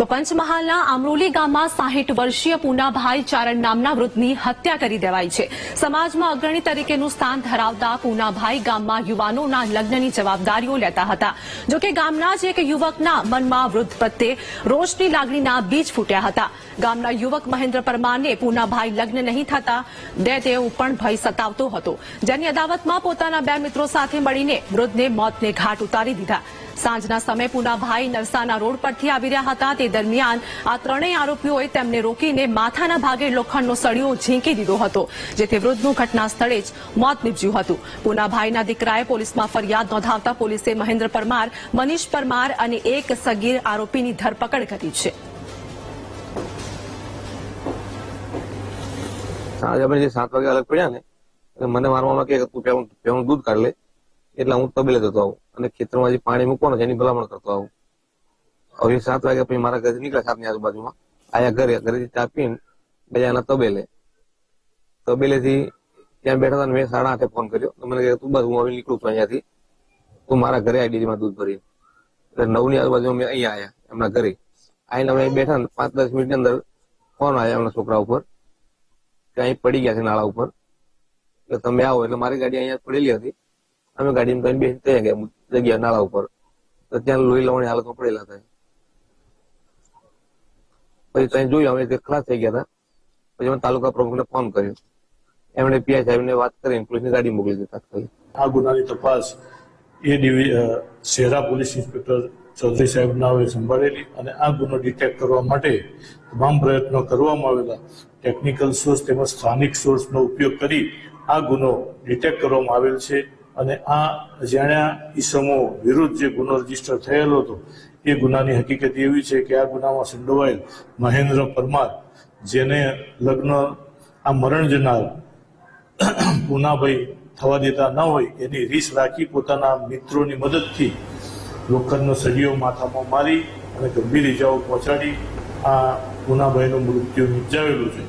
તો પંચમહાલના આમરોલી ગામમાં સાહીઠ વર્ષીય પૂનાભાઈ ચારણ નામના વૃદ્ધની હત્યા કરી દેવાઈ છે. સમાજમાં અગ્રણી તરીકેનું સ્થાન ધરાવતા પૂનાભાઈ ગામમાં યુવાનોના લગ્નની જવાબદારીઓ લેતા હતા. જોકે ગામના જ એક યુવકના મનમાં વૃદ્ધ પ્રત્યે રોષની લાગણીના બીજ ફૂટ્યા હતા. ગામના યુવક મહેન્દ્ર પરમારને પૂનાભાઈ લગ્ન નહીં થતા દે તેવું પણ ભય સતાવતો હતો. જેની અદાવતમાં પોતાના બે મિત્રો સાથે મળીને વૃદ્ધને મોતને ઘાટ ઉતારી દીધા. સાંજના સમયે પૂનાભાઈ નરસાના રોડ પરથી આવી રહ્યા હતા. તે દરમિયાન આ ત્રણેય આરોપીઓએ તેમને રોકીને માથાના ભાગે લોખંડનો સળિયો ઝીંકી દીધો હતો, જેથી વૃદ્ધનું ઘટના સ્થળે જ મોત નીપજ્યું હતું. પૂનાભાઈના દીકરાએ પોલીસમાં ફરિયાદ નોંધાવતા પોલીસે મહેન્દ્ર પરમાર, મનીષ પરમાર અને એક સગીર આરોપીની ધરપકડ કરી છે. સાંજે અમે જે સાત વાગે અલગ પડ્યા ને મને મારવામાં કે તું પેલું દૂધ કાઢ લે. એટલે હું તબેલે જતો આવું. અને ખેતરમાં જે પાણી મૂકવાનું છે, એની ભલામણ કરતો આવું. હવે સાત વાગ્યા પછી મારા ઘરે નીકળ્યા સાતની આજુબાજુમાં. આયા ઘરે, ઘરેથી ચા પીને ગયા તબેલે. તબેલેથી ત્યાં બેઠા હતા મેં સાડા આઠે ફોન કર્યો. મને કહ્યું તું બસ, હું હવે નીકળું છું અહીંયાથી. તું મારા ઘરે આવી ડેરીમાં દૂધ ભરી એટલે નવની આજુબાજુ અમે અહીંયા આવ્યા એમના ઘરે. આવીને અમે બેઠા ને પાંચ દસ મિનિટની અંદર ફોન આવ્યા એમના છોકરા ઉપર. કે અહીં પડી ગયા છે નાળા ઉપર. એટલે તમે આવો, એટલે મારી ગાડી અહીંયા પડેલી હતી. અમે ગાડીમાં કઈ બેસી ત્યાં ગયા નાળા ઉપર. તો ત્યાં લોહી લવણી હાલતમાં પડેલા હતા. પછી ત્યાં જોયું, અમે ખલાસ થઈ ગયા હતા. પછી અમે તાલુકા પ્રમુખને ફોન કર્યો. એમણે પીઆઈ સાહેબને વાત કરીને પોલીસની ગાડી મોકલી દીધી તાત્કાલિક આ ગુનાની તપાસ એ શેરા પોલીસ ઇન્સ્પેક્ટર ચૌધરી સાહેબ ના સંભાળેલી અને આ ગુનો ડિટેક્ટ કરવા માટે તમામ પ્રયત્નો કરવામાં આવેલા. ટેકનિકલ સોર્સ તેમજ સ્થાનિક સોર્સનો ઉપયોગ કરી આ ગુનો ડિટેક્ટ કરવામાં આવેલ છે. અને આ અજાણ્યા ઈસમો વિરુદ્ધ જે ગુનો રજિસ્ટર થયેલો હતો, એ ગુનાની હકીકત એવી છે કે આ ગુનામાં સંડોવાયેલ મહેન્દ્ર પરમાર, જેને લગ્ન, આ મરણ જનાર પૂનાભાઈ થવા દેતા ન હોય, એની રીસ રાખી પોતાના મિત્રોની મદદથી લોખંડનો સળિયો માથામાં મારી અને ગંભીર ઇજાઓ પહોંચાડી આ પૂનાભાઈનું મૃત્યુ નિપજાવેલું છે.